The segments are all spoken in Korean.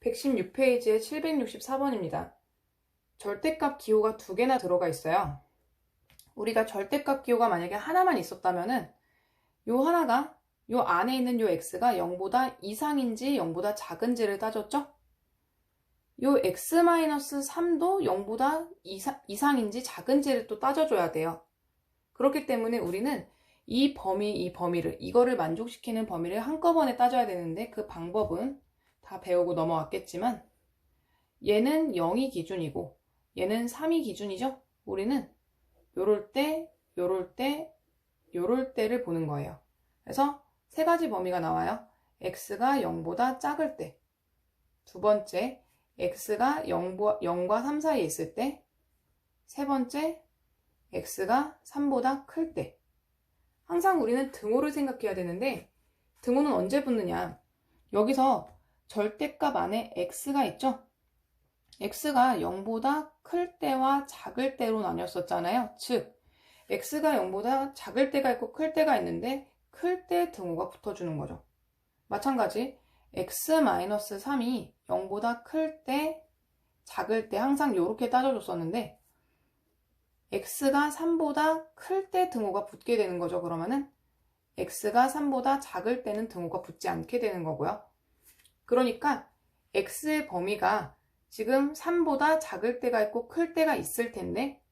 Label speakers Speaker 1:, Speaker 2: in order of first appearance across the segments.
Speaker 1: 116페이지에 764번입니다. 절대값 기호가 두 개나 들어가 있어요. 우리가 절대값 기호가 만약에 하나만 있었다면은 요 하나가 요 안에 있는 요 x가 0보다 이상인지 0보다 작은지를 따졌죠? 요 x-3도 0보다 이상, 이상인지 작은지를 또 따져줘야 돼요. 그렇기 때문에 우리는 이 범위, 이 범위를, 이거를 만족시키는 범위를 한꺼번에 따져야 되는데 그 방법은 다 배우고 넘어왔겠지만 얘는 0이 기준이고 얘는 3이 기준이죠? 우리는 요럴 때, 요럴 때, 요럴 때를 보는 거예요. 그래서 세 가지 범위가 나와요. x가 0보다 작을 때. 두 번째, x가 0과, 0과 3 사이에 있을 때. 세 번째, x가 3보다 클 때. 항상 우리는 등호를 생각해야 되는데, 등호는 언제 붙느냐? 여기서 절대값 안에 x가 있죠? x가 0보다 클 때와 작을 때로 나뉘었었잖아요. 즉, x가 0보다 작을 때가 있고 클 때가 있는데 클 때 등호가 붙어주는 거죠. 마찬가지 x-3이 0보다 클 때, 작을 때 항상 이렇게 따져줬었는데 x가 3보다 클 때 등호가 붙게 되는 거죠. 그러면은 x가 3보다 작을 때는 등호가 붙지 않게 되는 거고요. 그러니까 x의 범위가 지금 3보다 작을 때가 있고 클 때가 있을 텐데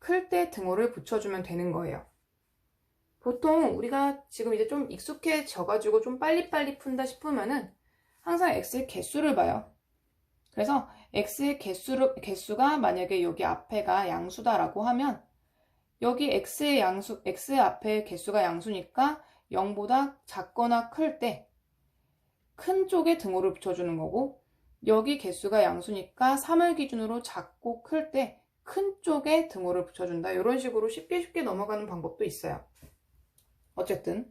Speaker 1: 클 때 등호를 붙여주면 되는 거예요. 보통 우리가 지금 이제 좀 익숙해져가지고 좀 빨리빨리 푼다 싶으면은 항상 x의 개수를 봐요. 그래서 x의 개수를, 개수가 만약에 여기 앞에가 양수다라고 하면 여기 x의 양수, x의 앞에 개수가 양수니까 0보다 작거나 클 때 큰 쪽에 등호를 붙여주는 거고 여기 개수가 양수니까 3을 기준으로 작고 클 때 큰 쪽에 등호를 붙여준다. 이런 식으로 쉽게 쉽게 넘어가는 방법도 있어요. 어쨌든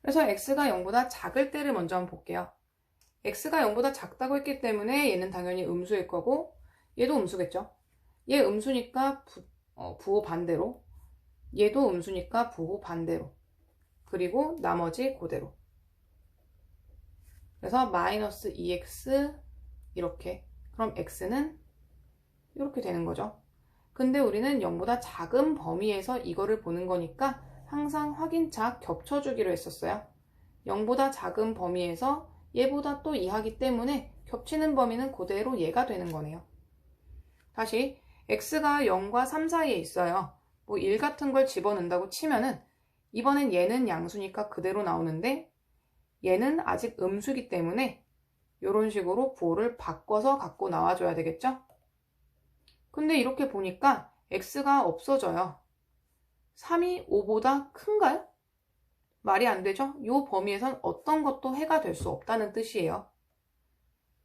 Speaker 1: 그래서 x가 0보다 작을 때를 먼저 한번 볼게요. x가 0보다 작다고 했기 때문에 얘는 당연히 음수일 거고 얘도 음수겠죠. 얘 음수니까 부, 어, 부호 반대로 얘도 음수니까 부호 반대로 그리고 나머지 그대로 그래서 마이너스 2x 이렇게 그럼 x는 이렇게 되는 거죠. 근데 우리는 0보다 작은 범위에서 이거를 보는 거니까 항상 확인차 겹쳐주기로 했었어요. 0보다 작은 범위에서 얘보다 또 이하기 때문에 겹치는 범위는 그대로 얘가 되는 거네요. 다시 x가 0과 3 사이에 있어요. 뭐 1 같은 걸 집어넣는다고 치면은 이번엔 얘는 양수니까 그대로 나오는데 얘는 아직 음수기 때문에 이런 식으로 부호를 바꿔서 갖고 나와줘야 되겠죠? 근데 이렇게 보니까 x가 없어져요. 3이 5보다 큰가요? 말이 안 되죠? 이 범위에선 어떤 것도 해가 될 수 없다는 뜻이에요.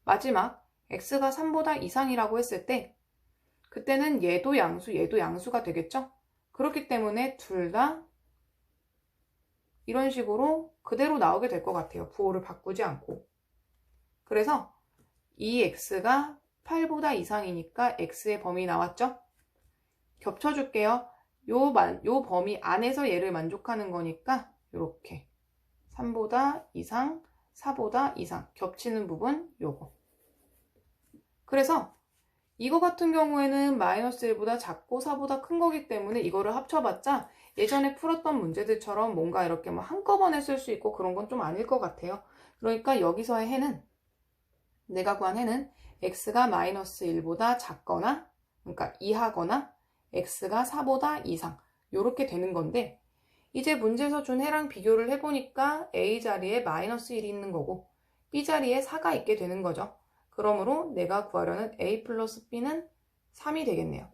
Speaker 1: 마지막 x가 3보다 이상이라고 했을 때 그때는 얘도 양수, 얘도 양수가 되겠죠? 그렇기 때문에 둘 다 이런 식으로 그대로 나오게 될 것 같아요. 부호를 바꾸지 않고. 그래서 이 x가 8보다 이상이니까 x의 범위 나왔죠? 겹쳐줄게요. 요, 만, 요 범위 안에서 얘를 만족하는 거니까 이렇게 3보다 이상, 4보다 이상 겹치는 부분 요거. 그래서 이거 같은 경우에는 마이너스 1보다 작고 4보다 큰 거기 때문에 이거를 합쳐봤자 예전에 풀었던 문제들처럼 뭔가 이렇게 뭐 한꺼번에 쓸 수 있고 그런 건 좀 아닐 것 같아요. 그러니까 여기서의 해는 내가 구한 해는 x가 마이너스 1보다 작거나 그러니까 이하거나 x가 4보다 이상 이렇게 되는 건데 이제 문제에서 준 해랑 비교를 해보니까 a 자리에 마이너스 1이 있는 거고 b 자리에 4가 있게 되는 거죠. 그러므로 내가 구하려는 a 플러스 b는 3이 되겠네요.